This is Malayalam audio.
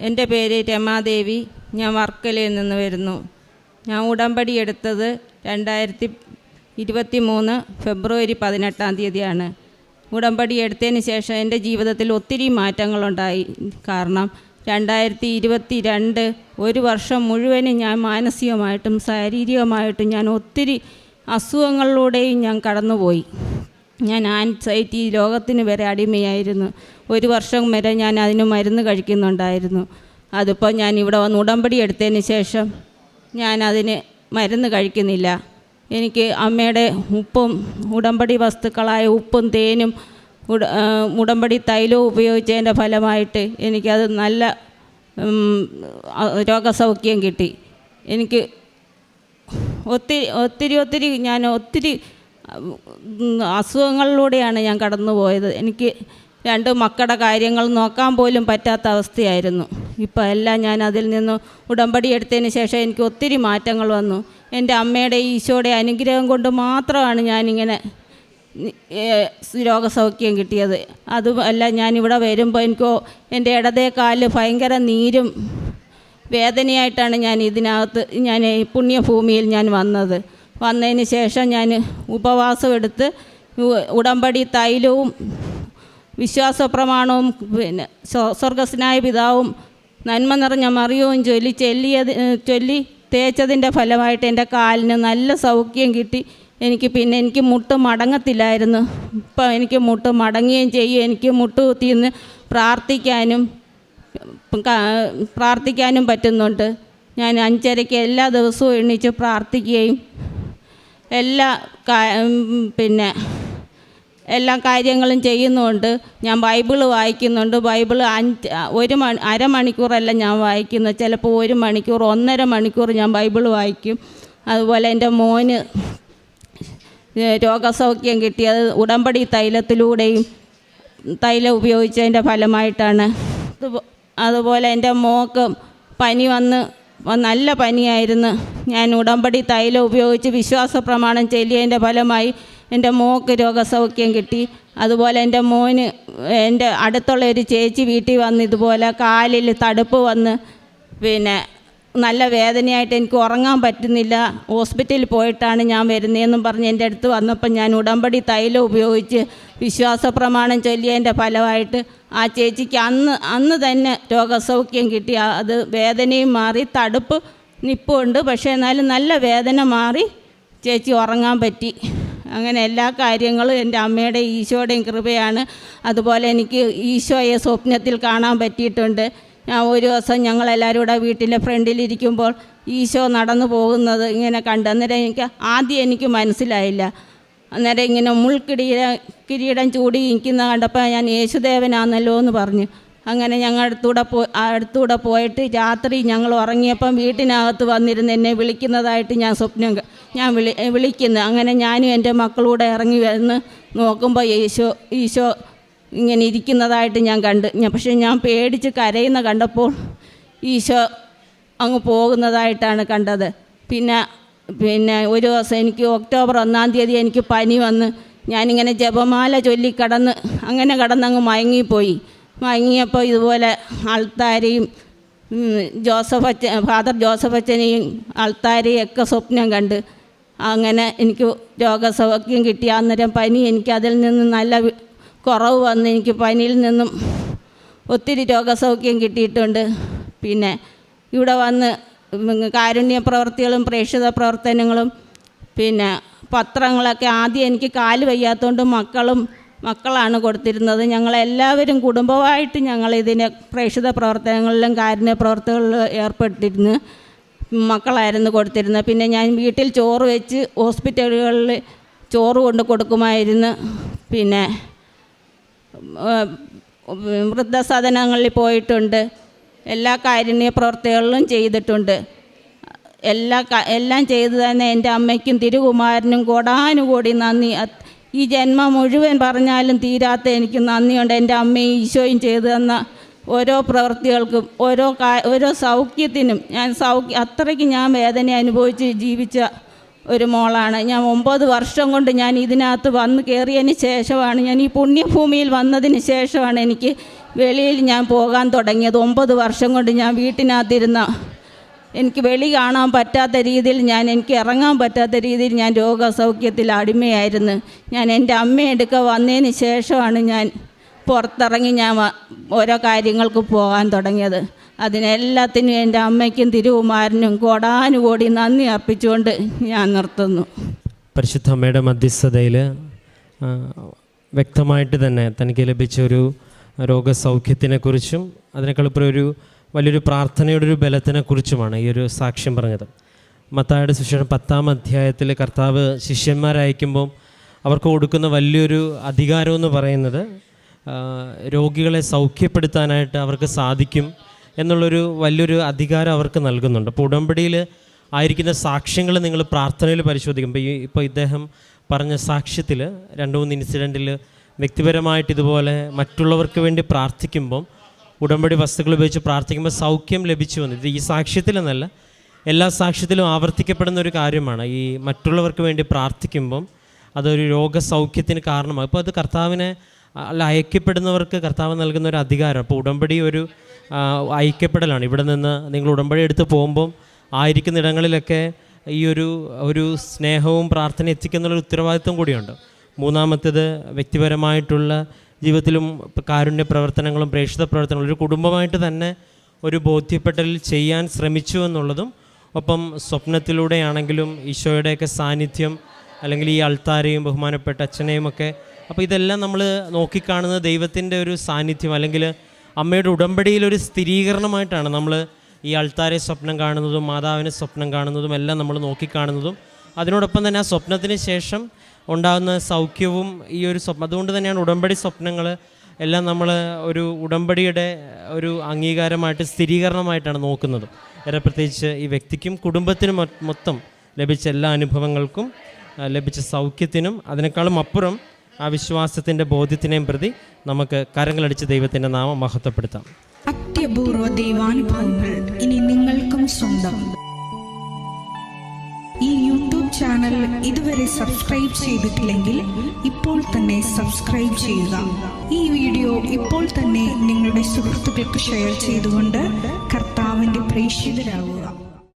എന്റെ പേര് രമാദേവി. ഞാൻ വർക്കലയിൽ നിന്ന് വരുന്നു. ഞാൻ ഉടമ്പടി എടുത്തത് രണ്ടായിരത്തി ഇരുപത്തി മൂന്ന് ഫെബ്രുവരി പതിനെട്ടാം തീയതിയാണ്. ഉടമ്പടി എടുത്തതിന് ശേഷം എന്റെ ജീവിതത്തിൽ ഒത്തിരി മാറ്റങ്ങളുണ്ടായി. കാരണം രണ്ടായിരത്തി ഇരുപത്തി രണ്ട് ഒരു വർഷം മുഴുവനും ഞാൻ മാനസികമായിട്ടും ശാരീരികമായിട്ടും ഞാൻ ഒത്തിരി അസുഖങ്ങളിലൂടെയും ഞാൻ കടന്നുപോയി. ഞാൻ ആൻസൈറ്റി രോഗത്തിന് വരെ അടിമയായിരുന്നു. ഒരു വർഷം വരെ ഞാൻ അതിന് മരുന്ന് കഴിക്കുന്നുണ്ടായിരുന്നു. അതിപ്പോൾ ഞാൻ ഇവിടെ വന്ന് ഉടമ്പടി എടുത്തതിന് ശേഷം ഞാൻ അതിന് മരുന്ന് കഴിക്കുന്നില്ല. എനിക്ക് അമ്മയുടെ ഉപ്പും ഉടമ്പടി വസ്തുക്കളായ ഉപ്പും തേനും ഉട ഉടമ്പടി തൈലവും ഉപയോഗിച്ചതിന്റെ ഫലമായിട്ട് എനിക്കത് നല്ല രോഗസൗഖ്യം കിട്ടി. എനിക്ക് ഒത്തിരി ഒത്തിരി ഒത്തിരി ഞാൻ ഒത്തിരി അസുഖങ്ങളിലൂടെയാണ് ഞാൻ കടന്നു പോയത് എനിക്ക് രണ്ട് മക്കളുടെ കാര്യങ്ങൾ നോക്കാൻ പോലും പറ്റാത്ത അവസ്ഥയായിരുന്നു. ഇപ്പോൾ എല്ലാം ഞാൻ അതിൽ നിന്ന് ഉടമ്പടി എടുത്തതിന് ശേഷം എനിക്ക് ഒത്തിരി മാറ്റങ്ങൾ വന്നു. എന്റെ അമ്മയുടെ ഈശോയുടെ അനുഗ്രഹം കൊണ്ട് മാത്രമാണ് ഞാനിങ്ങനെ രോഗസൗഖ്യം കിട്ടിയത്. അതുമല്ല ഞാനിവിടെ വരുമ്പോൾ എനിക്ക് എന്റെ ഇടതേ കാലിൽ ഭയങ്കര നീരും വേദനയായിട്ടാണ് ഞാൻ ഇതിനകത്ത് ഞാൻ പുണ്യഭൂമിയിൽ ഞാൻ വന്നത്. വന്നതിന് ശേഷം ഞാൻ ഉപവാസം എടുത്ത് ഉടമ്പടി തൈലവും വിശ്വാസ പ്രമാണവും പിന്നെ സ്വ- സ്വർഗസ്നായ പിതാവും നന്മ നിറഞ്ഞ മറിയവും ചൊല്ലി ചൊല്ലിയത് ചൊല്ലി തേച്ചതിന്റെ ഫലമായിട്ട് എന്റെ കാലിന് നല്ല സൗഖ്യം കിട്ടി. എനിക്ക് പിന്നെ എനിക്ക് മുട്ട് മടങ്ങത്തില്ലായിരുന്നു. ഇപ്പം എനിക്ക് മുട്ട് മടങ്ങുകയും ചെയ്യും. എനിക്ക് മുട്ട് കുത്തിന്ന് പ്രാർത്ഥിക്കാനും പ്രാർത്ഥിക്കാനും പറ്റുന്നുണ്ട്. ഞാൻ അഞ്ചരയ്ക്ക് എല്ലാ ദിവസവും എണ്ണിച്ച് പ്രാർത്ഥിക്കുകയും എല്ലാ പിന്നെ എല്ലാ കാര്യങ്ങളും ചെയ്യുന്നുണ്ട്. ഞാൻ ബൈബിൾ വായിക്കുന്നുണ്ട്. ബൈബിൾ അഞ്ച് ഒരു മണി അരമണിക്കൂറല്ല ഞാൻ വായിക്കുന്നത്. ചിലപ്പോൾ ഒരു മണിക്കൂർ ഒന്നര മണിക്കൂർ ഞാൻ ബൈബിൾ വായിക്കും. അതുപോലെ എന്റെ മോന് രോഗസൗഖ്യം കിട്ടിയത് ഉടമ്പടി തൈലത്തിലൂടെയും തൈലം ഉപയോഗിച്ചതിന്റെ ഫലമായിട്ടാണ്. അതുപോലെ എന്റെ മോക്ക് പനി വന്ന് നല്ല പനിയായിരുന്നു. ഞാൻ ഉടമ്പടി തൈലം ഉപയോഗിച്ച് വിശ്വാസ പ്രമാണം ചെല്ലിയതിന്റെ ഫലമായി എന്റെ മോക്ക് രോഗസൗഖ്യം കിട്ടി. അതുപോലെ എന്റെ മോന് എന്റെ അടുത്തുള്ള ഒരു ചേച്ചി വീട്ടിൽ വന്ന് ഇതുപോലെ കാലിൽ തടുപ്പ് വന്ന് പിന്നെ നല്ല വേദനയായിട്ട് എനിക്ക് ഉറങ്ങാൻ പറ്റുന്നില്ല. ഹോസ്പിറ്റലിൽ പോയിട്ടാണ് ഞാൻ വരുന്നതെന്നും പറഞ്ഞ് എന്റെ അടുത്ത് വന്നപ്പോൾ ഞാൻ ഉടമ്പടി തൈലം ഉപയോഗിച്ച് വിശ്വാസ പ്രമാണം ചൊല്ലിയതിന്റെ ഫലമായിട്ട് ആ ചേച്ചിക്ക് അന്ന് അന്ന് തന്നെ രോഗസൗഖ്യം കിട്ടി. അത് വേദനയും മാറി തടുപ്പ് നിപ്പുണ്ട്. പക്ഷേ എന്നാലും നല്ല വേദന മാറി ചേച്ചി ഉറങ്ങാൻ പറ്റി. അങ്ങനെ എല്ലാ കാര്യങ്ങളും എന്റെ അമ്മയുടെ ഈശോയുടെയും കൃപയാണ്. അതുപോലെ എനിക്ക് ഈശോയെ സ്വപ്നത്തിൽ കാണാൻ പറ്റിയിട്ടുണ്ട്. ഒരു ദിവസം ഞങ്ങളെല്ലാവരും കൂടെ വീട്ടിന്റെ ഫ്രണ്ടിലിരിക്കുമ്പോൾ ഈശോ നടന്നു പോകുന്നത് ഇങ്ങനെ കണ്ട്. അന്നേരം എനിക്ക് ആദ്യം എനിക്ക് മനസ്സിലായില്ല. അന്നേരം ഇങ്ങനെ മുൾക്കിടീര കിരീടം ചൂടി നിൽക്കുന്ന കണ്ടപ്പോൾ ഞാൻ യേശുദേവനാണല്ലോ എന്ന് പറഞ്ഞു. അങ്ങനെ ഞങ്ങൾ അടുത്തൂടെ പോ അടുത്തൂടെ പോയിട്ട് രാത്രി ഞങ്ങൾ ഉറങ്ങിയപ്പം വീട്ടിനകത്ത് വന്നിരുന്ന് എന്നെ വിളിക്കുന്നതായിട്ട് ഞാൻ സ്വപ്നം ഞാൻ വിളി വിളിക്കുന്നു. അങ്ങനെ ഞാനും എന്റെ മക്കളൂടെ ഇറങ്ങി വന്ന് നോക്കുമ്പോൾ യേശോ ഈശോ ഇങ്ങനെ ഇരിക്കുന്നതായിട്ട് ഞാൻ കണ്ട്. ഞാൻ പക്ഷേ ഞാൻ പേടിച്ച് കരയുന്ന കണ്ടപ്പോൾ ഈശോ അങ്ങ് പോകുന്നതായിട്ടാണ് കണ്ടത്. പിന്നെ പിന്നെ ഒരു ദിവസം എനിക്ക് ഒക്ടോബർ ഒന്നാം തീയതി എനിക്ക് പനി വന്ന് ഞാനിങ്ങനെ ജപമാല ചൊല്ലി കടന്ന് അങ്ങനെ കടന്നങ്ങ് മയങ്ങിപ്പോയി. മയങ്ങിയപ്പോൾ ഇതുപോലെ ആൾത്താരെയും ജോസഫ് അച്ഛൻ ഫാദർ ജോസഫ് അച്ഛനെയും ആൾത്താരെയും ഒക്കെ സ്വപ്നം കണ്ട്. അങ്ങനെ എനിക്ക് രോഗസൗഖ്യം കിട്ടി. അന്നേരം പനി എനിക്ക് അതിൽ നിന്ന് നല്ല കുറവ് വന്ന് എനിക്ക് പനിയിൽ നിന്നും ഒത്തിരി രോഗസൗഖ്യം കിട്ടിയിട്ടുണ്ട്. പിന്നെ ഇവിടെ വന്ന് കാരുണ്യ പ്രവർത്തികളും പ്രേക്ഷിത പ്രവർത്തനങ്ങളും പിന്നെ പത്രങ്ങളൊക്കെ ആദ്യം എനിക്ക് കാൽ വയ്യാത്തതുകൊണ്ട് മക്കളും മക്കളാണ് കൊടുത്തിരുന്നത്. ഞങ്ങളെല്ലാവരും കുടുംബമായിട്ട് ഞങ്ങൾ ഇതിനെ പ്രേക്ഷിത പ്രവർത്തനങ്ങളിലും കാരുണ്യ പ്രവർത്തനങ്ങളിലും ഏർപ്പെട്ടിരുന്നു മക്കളായിരുന്നു കൊടുത്തിരുന്നത്. പിന്നെ ഞാൻ വീട്ടിൽ ചോറ് വെച്ച് ഹോസ്പിറ്റലുകളിൽ ചോറ് കൊണ്ട് കൊടുക്കുമായിരുന്നു. പിന്നെ വൃദ്ധസദനങ്ങളിൽ പോയിട്ടുണ്ട്. എല്ലാ കാരുണ്യ പ്രവർത്തികളിലും ചെയ്തിട്ടുണ്ട്. എല്ലാ എല്ലാം ചെയ്തു തന്നെ എന്റെ അമ്മയ്ക്കും തിരുകുമാരനും കോടാനുകൂടി നന്ദി. ഈ ജന്മം മുഴുവൻ പറഞ്ഞാലും തീരാത്ത എനിക്ക് നന്ദിയുണ്ട്. എന്റെ അമ്മയും ഈശോയും ചെയ്തു തന്ന ഓരോ പ്രവൃത്തികൾക്കും ഓരോ ഓരോ സൗഖ്യത്തിനും ഞാൻ സൗഖ്യ അത്രയ്ക്ക് ഞാൻ വേദന അനുഭവിച്ച് ജീവിച്ച ഒരു മോളാണ്. ഞാൻ ഒമ്പത് വർഷം കൊണ്ട് ഞാൻ ഇതിനകത്ത് വന്ന് കയറിയതിന് ശേഷമാണ് ഞാൻ ഈ പുണ്യഭൂമിയിൽ വന്നതിന് ശേഷമാണ് എനിക്ക് വെളിയിൽ ഞാൻ പോകാൻ തുടങ്ങിയത്. ഒമ്പത് വർഷം കൊണ്ട് ഞാൻ വീട്ടിനകത്തിരുന്ന എനിക്ക് വെളി കാണാൻ പറ്റാത്ത രീതിയിൽ ഞാൻ എനിക്ക് ഇറങ്ങാൻ പറ്റാത്ത രീതിയിൽ ഞാൻ രോഗസൗഖ്യത്തിൽ അടിമയായിരുന്നു. ഞാൻ എന്റെ അമ്മയെടുക്ക വന്നതിന് ശേഷമാണ് ഞാൻ പുറത്തിറങ്ങി ഞാൻ ഓരോ കാര്യങ്ങൾക്ക് പോകാൻ തുടങ്ങിയത്. അതിനെല്ലാത്തിനും എന്റെ അമ്മയ്ക്കും തിരുവുമാരനും കോടാനുകോടി നന്ദി അർപ്പിച്ചുകൊണ്ട് ഞാൻ നിർത്തുന്നു. പരിശുദ്ധ അമ്മയുടെ മധ്യസ്ഥതയിൽ വ്യക്തമായിട്ട് തന്നെ തനിക്ക് ലഭിച്ച ഒരു രോഗസൗഖ്യത്തിനെക്കുറിച്ചും അതിനേക്കാളിപ്പുറം ഒരു വലിയൊരു പ്രാർത്ഥനയുടെ ഒരു ബലത്തിനെക്കുറിച്ചുമാണ് ഈ ഒരു സാക്ഷ്യം പറഞ്ഞത്. മത്തായുടെ സുശേഷം പത്താം അധ്യായത്തിൽ കർത്താവ് ശിഷ്യന്മാരയക്കുമ്പം അവർക്ക് കൊടുക്കുന്ന വലിയൊരു അധികാരം എന്ന് പറയുന്നത് രോഗികളെ സൗഖ്യപ്പെടുത്താനായിട്ട് അവർക്ക് സാധിക്കും എന്നുള്ളൊരു വലിയൊരു അധികാരം അവർക്ക് നൽകുന്നുണ്ട്. അപ്പോൾ ഉടമ്പടിയിൽ ആയിരിക്കുന്ന സാക്ഷ്യങ്ങൾ നിങ്ങൾ പ്രാർത്ഥനയിൽ പരിശോധിക്കുമ്പോൾ ഈ ഇപ്പോൾ ഇദ്ദേഹം പറഞ്ഞ സാക്ഷ്യത്തിൽ രണ്ട് മൂന്ന് ഇൻസിഡന്റിൽ വ്യക്തിപരമായിട്ട് ഇതുപോലെ മറ്റുള്ളവർക്ക് വേണ്ടി പ്രാർത്ഥിക്കുമ്പം ഉടമ്പടി വസ്തുക്കൾ ഉപയോഗിച്ച് പ്രാർത്ഥിക്കുമ്പോൾ സൗഖ്യം ലഭിച്ചു വന്നു. ഇത് ഈ സാക്ഷ്യത്തിലെന്നല്ല എല്ലാ സാക്ഷ്യത്തിലും ആവർത്തിക്കപ്പെടുന്ന ഒരു കാര്യമാണ്. ഈ മറ്റുള്ളവർക്ക് വേണ്ടി പ്രാർത്ഥിക്കുമ്പം അതൊരു രോഗസൗഖ്യത്തിന് കാരണമാകും. അപ്പോൾ അത് കർത്താവിനെ അല്ല അയക്കപ്പെടുന്നവർക്ക് കർത്താവ് നൽകുന്ന ഒരു അധികാരം. അപ്പോൾ ഉടമ്പടി ഒരു ഐക്യപ്പെടലാണ് ഇവിടെ നിന്ന് നിങ്ങൾ ഉടമ്പടി എടുത്ത് പോകുമ്പം ആയിരിക്കുന്ന ഇടങ്ങളിലൊക്കെ ഈ ഒരു ഒരു സ്നേഹവും പ്രാർത്ഥന എത്തിക്കുന്നുള്ള ഉത്തരവാദിത്വം കൂടിയുണ്ട്. മൂന്നാമത്തേത് വ്യക്തിപരമായിട്ടുള്ള ജീവിതത്തിലും കാരുണ്യ പ്രവർത്തനങ്ങളും പ്രേക്ഷിത പ്രവർത്തനങ്ങളും ഒരു കുടുംബമായിട്ട് തന്നെ ഒരു ബോധ്യപ്പെട്ടലിൽ ചെയ്യാൻ ശ്രമിച്ചു എന്നുള്ളതും ഒപ്പം സ്വപ്നത്തിലൂടെയാണെങ്കിലും ഈശോയുടെയൊക്കെ സാന്നിധ്യം അല്ലെങ്കിൽ ഈ അൾത്താരെയും ബഹുമാനപ്പെട്ട അച്ഛനെയും ഒക്കെ അപ്പോൾ ഇതെല്ലാം നമ്മൾ നോക്കിക്കാണുന്നത് ദൈവത്തിന്റെ ഒരു സാന്നിധ്യം അല്ലെങ്കിൽ അമ്മയുടെ ഉടമ്പടിയിൽ ഒരു സ്ഥിരീകരണമായിട്ടാണ് നമ്മൾ ഈ അൾത്താരെ സ്വപ്നം കാണുന്നതും മാതാവിനെ സ്വപ്നം കാണുന്നതും എല്ലാം നമ്മൾ നോക്കിക്കാണുന്നതും. അതിനോടൊപ്പം തന്നെ ആ സ്വപ്നത്തിന് ശേഷം ഉണ്ടാകുന്ന സൗഖ്യവും ഈ ഒരു സ്വപ്നം അതുകൊണ്ട് തന്നെയാണ് ഉടമ്പടി സ്വപ്നങ്ങൾ എല്ലാം നമ്മൾ ഒരു ഉടമ്പടിയുടെ ഒരു അംഗീകാരമായിട്ട് സ്ഥിരീകരണമായിട്ടാണ് നോക്കുന്നത്. ഏറെ പ്രത്യേകിച്ച് ഈ വ്യക്തിക്കും കുടുംബത്തിനും മൊത്തം ലഭിച്ച എല്ലാ അനുഭവങ്ങൾക്കും ലഭിച്ച സൗഖ്യത്തിനും അതിനേക്കാളും അപ്പുറം ആ വിശ്വാസത്തിന്റെ ബോധ്യത്തിനെയും പ്രതി നമുക്ക് കരങ്ങളടിച്ച് ദൈവത്തിന്റെ നാമം മഹത്വപ്പെടുത്താം. അത്യപൂർവ ദൈവാനുഭവങ്ങൾ ഇനി നിങ്ങൾക്കും സ്വന്തം. ഈ യൂട്യൂബ് ചാനൽ ഇതുവരെ സബ്സ്ക്രൈബ് ചെയ്തിട്ടില്ലെങ്കിൽ ഇപ്പോൾ തന്നെ സബ്സ്ക്രൈബ് ചെയ്യുക. ഈ വീഡിയോ ഇപ്പോൾ തന്നെ നിങ്ങളുടെ സുഹൃത്തുക്കൾക്ക് ഷെയർ ചെയ്തുകൊണ്ട് കർത്താവിന്റെ പ്രേക്ഷിതരാകുക